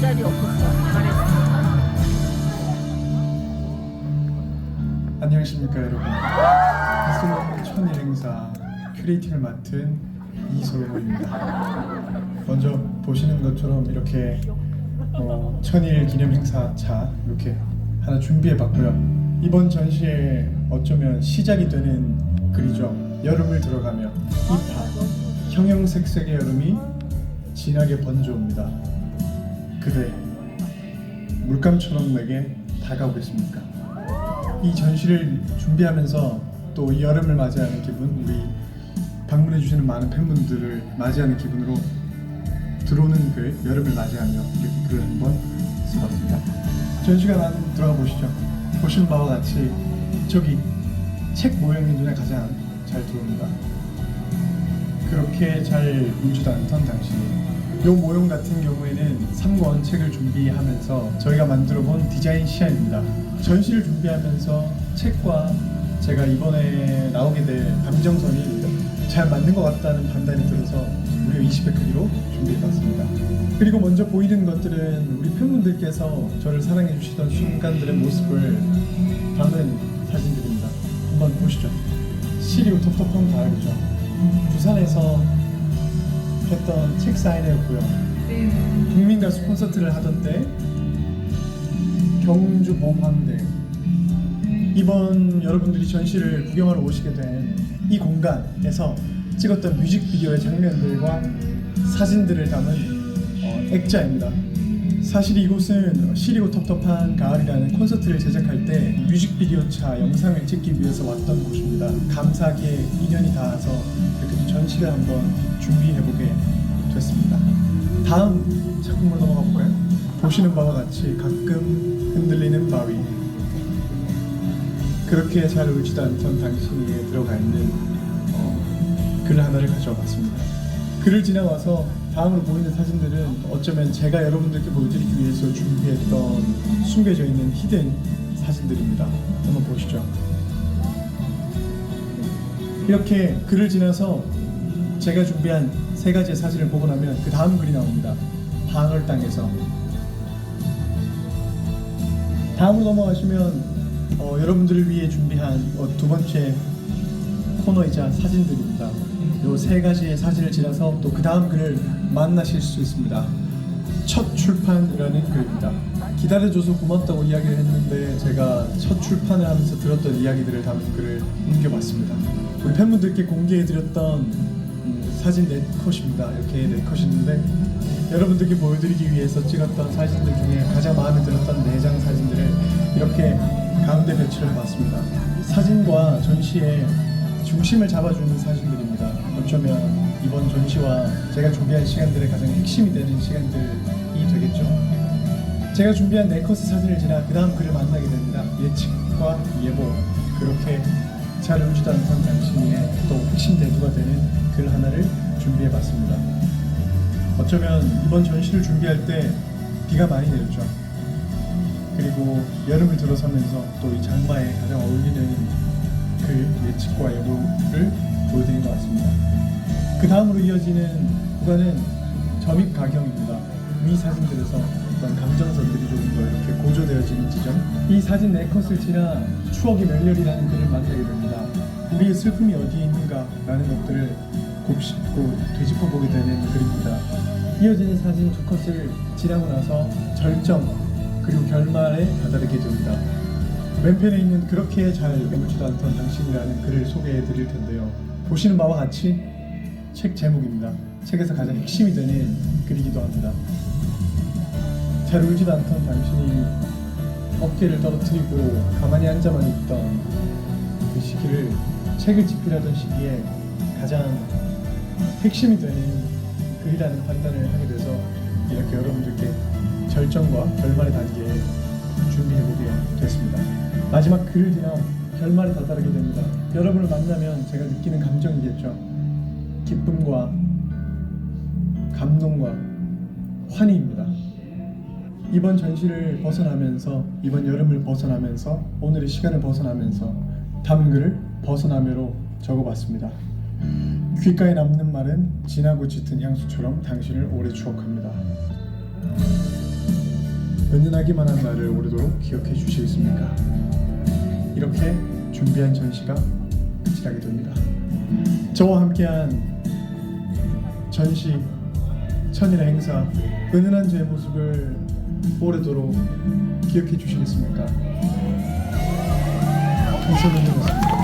자리 없었어. 안녕하십니까 여러분. 가슴 천일행사 큐레이팅을 맡은 이소로입니다. 먼저 보시는 것처럼 이렇게 어, 천일 기념 행사 차 이렇게 하나 준비해 봤고요. 이번 전시의 어쩌면 시작이 되는 글이죠. 여름을 들어가며 이파 형형색색의 여름이 진하게 번져옵니다. 그대 물감처럼 내게 다가오겠습니까? 이 전시를 준비하면서 또이 여름을 맞이하는 기분, 우리 방문해 주시는 많은 팬분들을 맞이하는 기분으로 들어오는 글, 여름을 맞이하며 이렇게 글을 한번 써봤습니다. 전시관 안으로 들어가 보시죠. 보시는 바와 같이 저기 책 모양이 눈에 가장 잘 들어옵니다. 그렇게 잘 울지도 않던 당신이 이 모형 같은 경우에는 3권 책을 준비하면서 저희가 만들어 본 디자인 시안입니다. 전시를 준비하면서 책과 제가 이번에 나오게 될 감정선이 잘 맞는 것 같다는 판단이 들어서 무려 20회 크기로 준비해봤습니다. 그리고 먼저 보이는 것들은 우리 팬분들께서 저를 사랑해 주시던 순간들의 모습을 담은 사진들입니다. 한번 보시죠. 시리고 텁텁한 가을이죠. 부산에서 했던 책 사인회였고요. 국민 가수 콘서트를 하던 때 경주 모함대 이번 여러분들이 전시를 구경하러 오시게 된 이 공간에서 찍었던 뮤직비디오의 장면들과 사진들을 담은 어, 액자입니다. 사실 이곳은 시리고 텁텁한 가을이라는 콘서트를 제작할 때 뮤직비디오 차 영상을 찍기 위해서 왔던 곳입니다. 감사하게 인연이 닿아서 이렇게 좀 전시를 한번 준비해보게 됐습니다. 다음 작품으로 넘어가 볼까요? 보시는 바와 같이 가끔 흔들리는 바위 그렇게 잘 울지도 않던 당신이에 들어가 있는 어, 글 하나를 가져와 봤습니다. 글을 지나와서 다음으로 보이는 사진들은 어쩌면 제가 여러분들께 보여드리기 위해서 준비했던 숨겨져 있는 히든 사진들입니다. 한번 보시죠. 이렇게 글을 지나서 제가 준비한 세 가지의 사진을 보고 나면 그 다음 글이 나옵니다. 방울 땅에서 다음으로 넘어가시면 어, 여러분들을 위해 준비한 어, 두 번째 코너이자 사진들입니다. 요세 가지의 사진을 지나서 또 그 다음 글을 만나실 수 있습니다. 첫 출판이라는 글입니다. 기다려줘서 고맙다고 이야기를 했는데 제가 첫 출판을 하면서 들었던 이야기들을 담은 글을 옮겨봤습니다. 우리 팬분들께 공개해드렸던 음, 사진 네 컷입니다. 이렇게 네 컷인데 여러분들께 보여드리기 위해서 찍었던 사진들 중에 가장 마음에 들었던 네 장 사진들을 이렇게 가운데 배치를 해봤습니다. 사진과 전시의 중심을 잡아주는 사진들입니다. 어쩌면 이번 전시와 제가 준비한 시간들의 가장 핵심이 되는 시간들이 되겠죠. 제가 준비한 네 컷의 사진을 지나 그 다음 글을 만나게 됩니다. 예측과 예보 그렇게 잘 울지도 않던 당신의 또 핵심 대두가 되는 글 하나를 준비해봤습니다. 어쩌면 이번 전시를 준비할 때 비가 많이 내렸죠. 그리고 여름을 들어서면서 또 이 장마에 가장 어울리는 그 예측과 예보를 보여드린 것 같습니다. 그 다음으로 이어지는 구간은 점입 가경입니다. 위 사진들에서 어떤 감정선들이 조금 더 이렇게 고조되어지는 지점. 이 사진 네 컷을 지나 추억의 멸렬이라는 글을 만나게 됩니다. 우리의 슬픔이 어디에 있는가라는 것들을 곱씹고 되짚어 보게 되는 글입니다. 이어지는 사진 두 컷을 지나고 나서 절정 그리고 결말에 다다르게 됩니다. 왼편에 있는 그렇게 잘 울지도 않던 당신이라는 글을 소개해 드릴 텐데요. 보시는 바와 같이 책 제목입니다. 책에서 가장 핵심이 되는 글이기도 합니다. 잘 울지도 않던 당신이 어깨를 떨어뜨리고 가만히 앉아만 있던 그 시기를 책을 집필하던 시기에 가장 핵심이 되는 글이라는 판단을 하게 돼서 이렇게 여러분들께 절정과 결말에 닿게 준비해보게 됐습니다. 마지막 글을 지나 결말에 다다르게 됩니다. 여러분을 만나면 제가 느끼는 감정이겠죠. 기쁨과 감동과 환희입니다. 이번 전시를 벗어나면서 이번 여름을 벗어나면서 오늘의 시간을 벗어나면서 담은 글을 벗어나며로 적어봤습니다. 귓가에 남는 말은 진하고 짙은 향수처럼 당신을 오래 추억합니다. 은은하기만 한 나를 오래도록 기억해 주시겠습니까? 이렇게 준비한 전시가 끝이 나게 됩니다. 저와 함께한 전시 천일의 행사 은은한 저의 모습을 오래도록 기억해 주시겠습니까? 감사드리겠습니다.